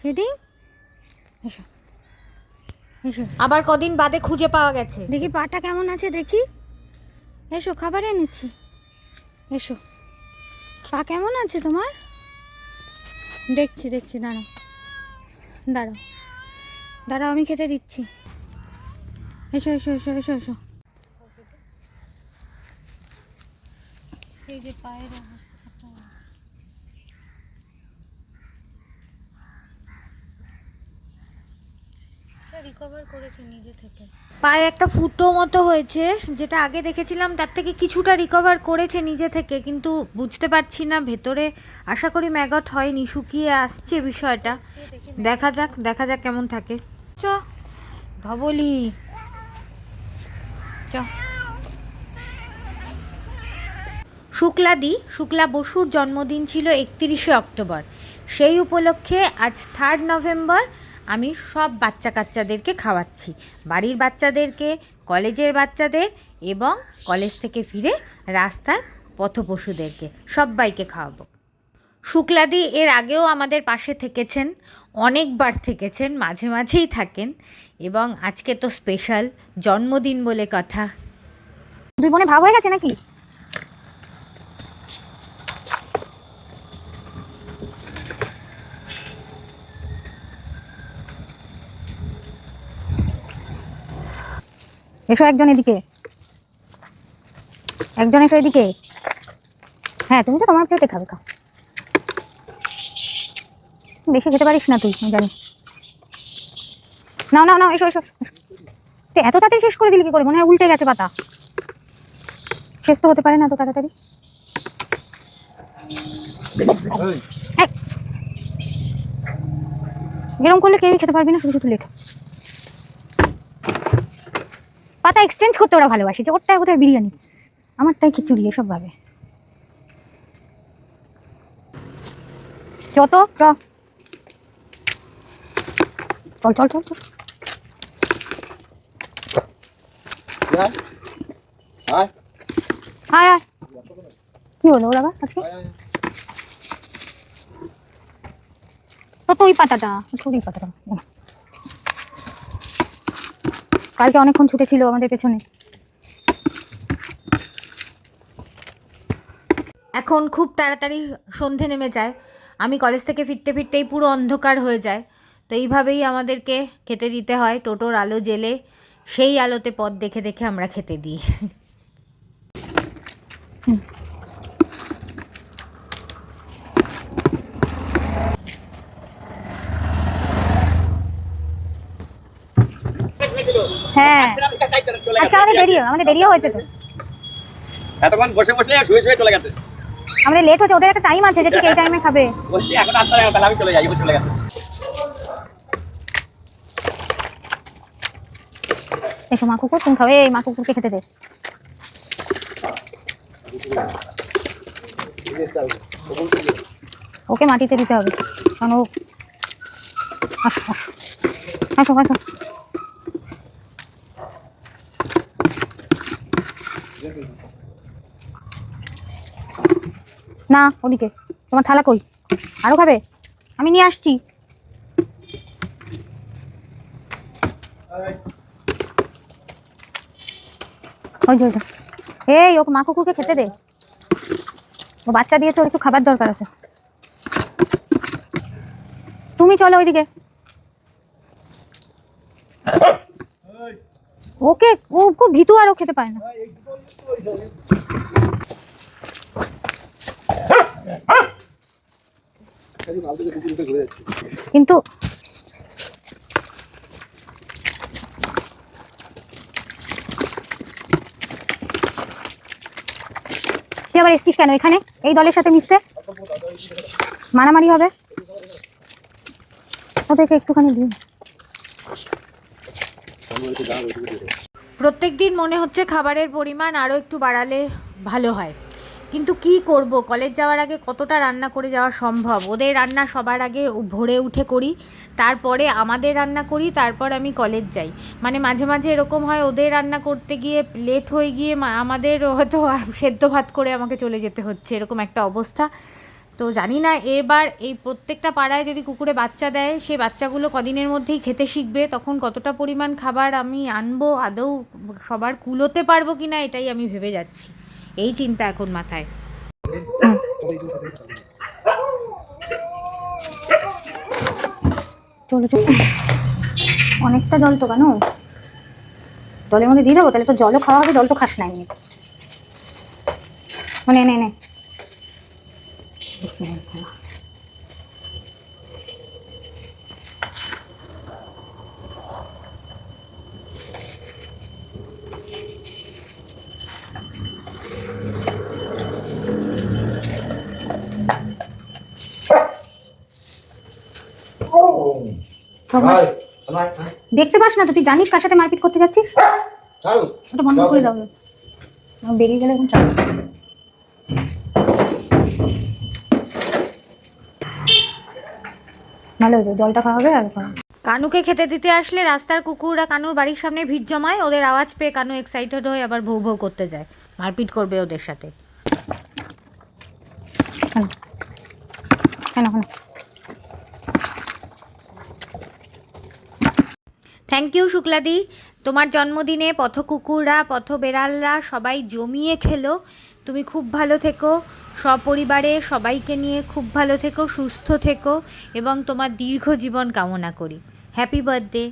Feeding এসো। এসো। আবার কদিন বাদে খুঁজে পাওয়া গেছে। দেখি পাটা কেমন আছে দেখি। এসো খাবার এনেছি এসো। পা কেমন আছে তোমার? দেখছি দেখছি দাঁড়াও। দাঁড়াও। দাঁড়াও আমি খেতে দিচ্ছি। এসো এসো এসো এসো এসো। এই যে পায়ের রিকভার করেছে নিজে থেকে। পায়ে একটা ফুটো মতো হয়েছে, যেটা আগে দেখেছিলাম, তার থেকে কিছুটা রিকভার করেছে নিজে থেকে, কিন্তু বুঝতে পারছি না ভেতরে। আশা করি ম্যাগট হয়নি, শুকিয়ে আসছে বিষয়টা। দেখা যাক দেখা যাক কেমন থাকে। চ, ধবলি। চ। শুক্লাদি শুক্লা বসুর জন্মদিন ছিল একত্রিশে অক্টোবর। সেই উপলক্ষে আজ থার্ড নভেম্বর আমি সব বাচ্চা কাচ্চাদেরকে খাওয়াচ্ছি। বাড়ির বাচ্চাদেরকে, কলেজের বাচ্চাদের এবং কলেজ থেকে ফিরে রাস্তার পথপশুদেরকে সবাইকে খাওয়াবো। শুক্লাদি এর আগেও আমাদের পাশে থেকেছেন, অনেকবার থেকেছেন, মাঝে মাঝেই থাকেন এবং আজকে তো স্পেশাল জন্মদিন বলে কথা। দুই বোনে ভাগ হয়ে গেছে নাকি? এসো একজন এদিকে। একজন এসো এদিকে। হ্যাঁ তুমি তো তোমার প্লেটে খাবে, খাও। বেশি খেতে পারিস না তুই জানি। না না নাও, এসো এসো। তুই এত তাড়াতাড়ি শেষ করে দিলি কি করে? মনে হয় উল্টে গেছে পাতা। শেষ তো হতে পারে না এত তাড়াতাড়ি। এরকম করলে কেউই খেতে পারবি না, শুধু শুধু লেট পাতা এক্সচেঞ্জ করতে ওরা ভালোবাসে যে ওরটাই কোথায় বিরিয়ানি। আমারটাই খিচুড়ি এসব ভাবে। যত চল চল চল চল। কি হলো ওরা আজকে? তো তো ওই পাতাটা ওই পাতাটা। কালকে অনেকক্ষণ ছুটেছিল আমাদের পেছনে। এখন খুব তাড়াতাড়ি সন্ধে নেমে যায়। আমি কলেজ থেকে ফিরতে ফিরতেই পুরো অন্ধকার হয়ে যায়। তো এইভাবেই আমাদেরকে খেতে দিতে হয়। টোটোর আলো জেলে সেই আলোতে পথ দেখে দেখে আমরা খেতে দিই। হ্যাঁ। আজকে আমাদের দেরিও আমাদের দেরিও হয়েছে তো। এতক্ষণ বসে বসে শুয়ে শুয়ে চলে গেছে। আমাদের লেট হচ্ছে ওদের একটা টাইম আছে যে ঠিক এই টাইমে খাবে। এখন আসতে হবে না, তাহলে আমি চলে যাই চলে গেছে। এসো মা কুকুর তুমি খাবে এই মা কুকুরকে খেতে দে। ওকে মাটিতে দিতে হবে। কারণ ও আসো আসো। আসো আসো। না, ওদিকে। তোমার থালা কই? আরও খাবে? আমি নিয়ে আসছি। এই, ওকে মা কুকুরকে খেতে দে। ও বাচ্চা দিয়েছে, ওর একটু খাবার দরকার আছে। তুমি চলো ওইদিকে। ওকে, ও খুব ভীতু আর ও খেতে পারে না। কিন্তু তুই আবার এসছিস কেন এখানে? এই দলের সাথে মিশতে? মারামারি হবে? ওদেরকে একটুখানি দিন। প্রত্যেক দিন মনে হচ্ছে খাবারের পরিমাণ আরও একটু বাড়ালে ভালো হয়। কিন্তু কি করব? কলেজ যাওয়ার আগে কতটা রান্না করে যাওয়া সম্ভব? ওদের রান্না সবার আগে ভোরে উঠে করি, তারপরে আমাদের রান্না করি, তারপর আমি কলেজ যাই। মানে মাঝে মাঝে এরকম হয়, ওদের রান্না করতে গিয়ে লেট হয়ে গিয়ে আমাদের হয়তো সেদ্ধ ভাত করে আমাকে চলে যেতে হচ্ছে, এরকম একটা অবস্থা। তো জানি না, এবার এই প্রত্যেকটা পাড়ায় যদি কুকুরে বাচ্চা দেয় সেই বাচ্চাগুলো কদিনের মধ্যেই খেতে শিখবে, তখন কতটা পরিমাণ খাবার আমি আনব, আদৌ সবার কুলোতে পারব কি না এটাই আমি ভেবে যাচ্ছি। এই চিন্তা এখন মাথায়। অনেকটা জল তো কেন? জলের মধ্যে দিয়ে দেবো? তাহলে তো জলও খাওয়া হবে, জল তো খাস না এমনি। ও নে নে। দেখতে পাস না তো তুই জানিস কার সাথে মারপিট করতে যাচ্ছিস? ওটা বন্ধ করে দাও। বেরিয়ে গেলে এখন চাপ ভালো হয়েছে জলটা খাওয়া হবে আর কানুকে খেতে দিতে আসলে রাস্তার কুকুররা কানুর বাড়ির সামনে ভিড় জমায় ওদের আওয়াজ পেয়ে কানু এক্সাইটেড হয়ে আবার ভৌ ভৌ করতে যায়। মারপিট করবে ওদের সাথে কেন কেন কেন থ্যাংক ইউ শুক্লাদি। তোমার জন্মদিনে পথ কুকুররা পথ বেড়ালরা সবাই জমিয়ে খেলো। তুমি খুব ভালো থেকো। সপরিবারে সবাইকে নিয়ে খুব ভালো থেকো, সুস্থ থেকো এবং তোমার দীর্ঘ জীবন কামনা করি। Happy birthday